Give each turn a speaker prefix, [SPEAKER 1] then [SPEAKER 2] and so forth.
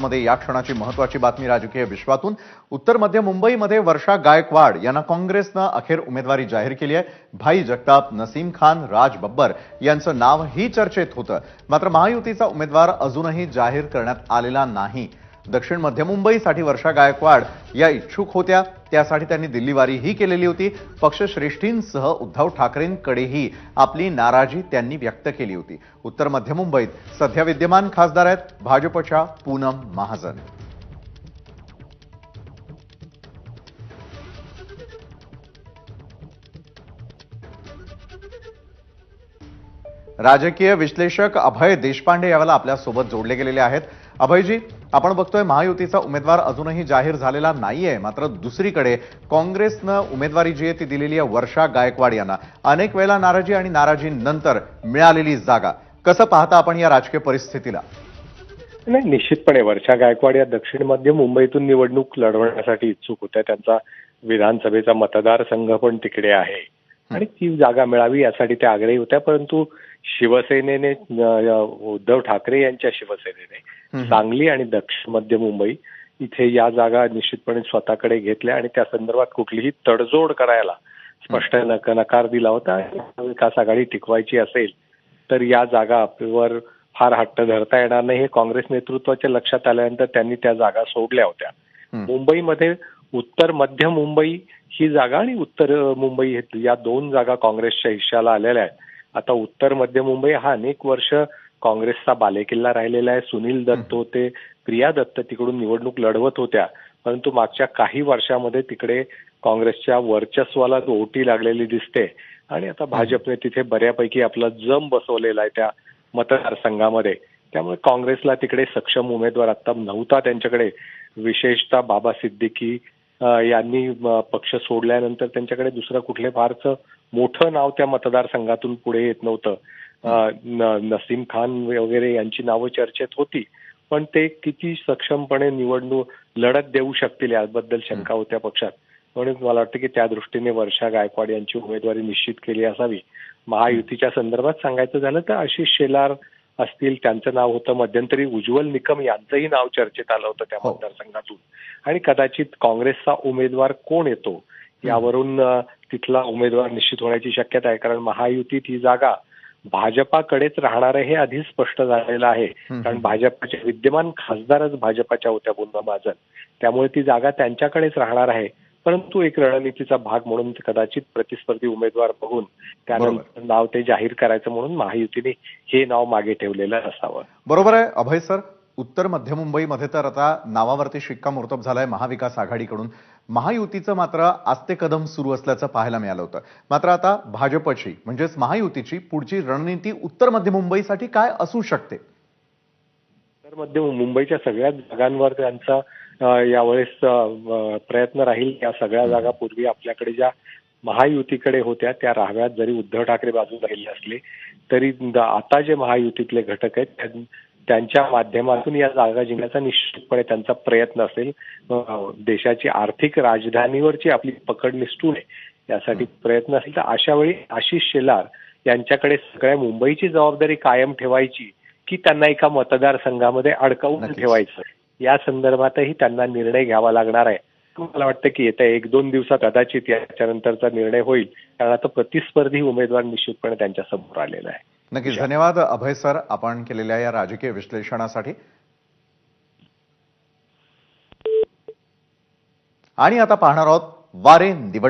[SPEAKER 1] मध्ये या क्षणाची महत्वाची बातमी राजकीय विश्वातून. उत्तर मध्य मुंबईमध्ये वर्षा गायकवाड यांना काँग्रेसनं अखेर उमेदवारी जाहीर केली आहे. भाई जगताप नसीम खान राज बब्बर यांचं नावही चर्चेत होतं. मात्र महायुतीचा उमेदवार अजूनही जाहीर करण्यात आलेला नाही. दक्षिण मध्य मुंबईसाठी वर्षा गायकवाड या इच्छुक होत्या. त्यासाठी त्यांनी दिल्लीवारीही केलेली होती. पक्षश्रेष्ठींसह उद्धव ठाकरेंकडेही आपली नाराजी त्यांनी व्यक्त केली होती. उत्तर मध्य मुंबईत सध्या विद्यमान खासदार आहेत भाजपच्या पूनम महाजन. राजकीय विश्लेषक अभय देशपांडे यावेळेला आपल्यासोबत जोडले गेलेले आहेत. अभयजी आपण बघतोय महायुतीचा उमेदवार अजूनही जाहीर झालेला नाहीये मात्र दुसरीकडे काँग्रेसनं उमेदवारी जी आहे ती दिलेली आहे वर्षा गायकवाड यांना. अनेक वेळेला नाराजी आणि नाराजीनंतर मिळालेली जागा. कसं पाहता आपण या राजकीय परिस्थितीला?
[SPEAKER 2] नाही निश्चितपणे वर्षा गायकवाड या दक्षिण मध्य मुंबईतून निवडणूक लढवण्यासाठी इच्छुक होत्या. त्यांचा विधानसभेचा मतदारसंघ पण तिकडे आहे. आणि ती जागा मिळावी यासाठी त्या आग्रही होत्या परंतु शिवसेनेने उद्धव ठाकरे यांच्या शिवसेनेने सांगली आणि दक्षिण मध्य मुंबई इथे या जागा निश्चितपणे स्वतःकडे घेतल्या आणि त्या संदर्भात कुठलीही तडजोड करायला स्पष्ट नक- नकार दिला होता. विकास आघाडी टिकवायची असेल तर या जागावर फार हट्ट धरता येणार नाही. हे काँग्रेस नेतृत्वाच्या लक्षात आल्यानंतर त्यांनी त्या जागा सोडल्या होत्या. मुंबईमध्ये उत्तर मध्य मुंबई ही जागा आणि उत्तर मुंबई या दोन जागा काँग्रेसच्या हिश्श्याला आलेल्या आहेत. आता उत्तर मध्य मुंबई हा अनेक वर्ष काँग्रेसचा बालेकिल्ला राहिलेला आहे. सुनील दत्त होते प्रिया दत्त तिकडून निवडणूक लढवत होत्या. परंतु मागच्या काही वर्षामध्ये तिकडे काँग्रेसच्या वर्चस्वाला ओटी लागलेली दिसते. आणि आता भाजपने तिथे बऱ्यापैकी आपला जम बसवलेला आहे त्या मतदारसंघामध्ये. त्यामुळे काँग्रेसला तिकडे सक्षम उमेदवार आता नव्हता त्यांच्याकडे. विशेषतः बाबा सिद्दीकी यांनी पक्ष सोडल्यानंतर त्यांच्याकडे दुसरं कुठले फारचं मोठं नाव त्या मतदारसंघातून पुढे येत नव्हतं. नसीम खान वगैरे यांची नावं चर्चेत होती. पण ते किती सक्षमपणे निवडणूक लढत देऊ शकतील याबद्दल शंका होत्या पक्षात. म्हणून मला वाटतं की त्या दृष्टीने वर्षा गायकवाड यांची उमेदवारी निश्चित केली असावी. महायुतीच्या संदर्भात सांगायचं झालं तर आशिष शेलार असतील त्यांचं नाव होतं मध्यंतरी उज्ज्वल निकम यांचंही नाव चर्चेत आलं होतं त्या
[SPEAKER 1] हो.
[SPEAKER 2] मतदारसंघातून. आणि कदाचित काँग्रेसचा उमेदवार कोण येतो? यावरून तिथला उमेदवार निश्चित होण्याची शक्यता आहे कारण महायुतीत ही जागा भाजपाकडेच राहणार आहे हे आधीच स्पष्ट झालेलं आहे. कारण भाजपाचे विद्यमान खासदारच भाजपाच्या होत्या पुन्हा महाजन त्यामुळे ती जागा त्यांच्याकडेच राहणार आहे. परंतु एक रणनीतीचा भाग म्हणून कदाचित प्रतिस्पर्धी उमेदवार बघून त्यानंतर नाव ते जाहीर करायचं म्हणून महायुतीने हे नाव मागे ठेवलेलं असावं.
[SPEAKER 1] बरोबर आहे अभय सर. उत्तर मध्य मुंबईमध्ये तर आता नावावरती शिक्कामोर्तब झालाय महाविकास आघाडीकडून. महायुतीचं मात्र आस्ते कदम सुरू असल्याचं पाहायला मिळालं होतं. मात्र आता भाजपची म्हणजेच महायुतीची पुढची रणनीती उत्तर मध्य मुंबईसाठी काय असू शकते?
[SPEAKER 2] तर मध्य मुंबईच्या सगळ्याच जागांवर त्यांचा यावेळेस प्रयत्न राहील. या सगळ्या जागा पूर्वी आपल्याकडे ज्या महायुतीकडे होत्या त्या राहाव्यात जरी उद्धव ठाकरे बाजूला राहिले असले तरी आता जे महायुतीतले घटक आहेत त्यां- त्यांच्या माध्यमातून या जागा जिंकण्याचा निश्चितपणे त्यांचा प्रयत्न असेल. देशाची आर्थिक राजधानीवरची आपली पकड निसटू नये यासाठी प्रयत्न असेल. तर अशा वेळी आशिष शेलार यांच्याकडे सगळ्या मुंबईची जबाबदारी कायम ठेवायची की त्यांना एका मतदारसंघामध्ये अडकवून. ठेवायचं? या संदर्भातही त्यांना निर्णय घ्यावा लागणार आहे. मला वाटतं की येत्या एक दोन दिवसात कदाचित याच्यानंतरचा निर्णय होईल. कारण आता प्रतिस्पर्धी उमेदवार निश्चितपणे त्यांच्यासमोर आलेला आहे.
[SPEAKER 1] नक्कीच. धन्यवाद. अभय सर आपण केलेल्या या राजकीय विश्लेषणासाठी. आणि आता पाहणार आहोत वारे निवडणूक.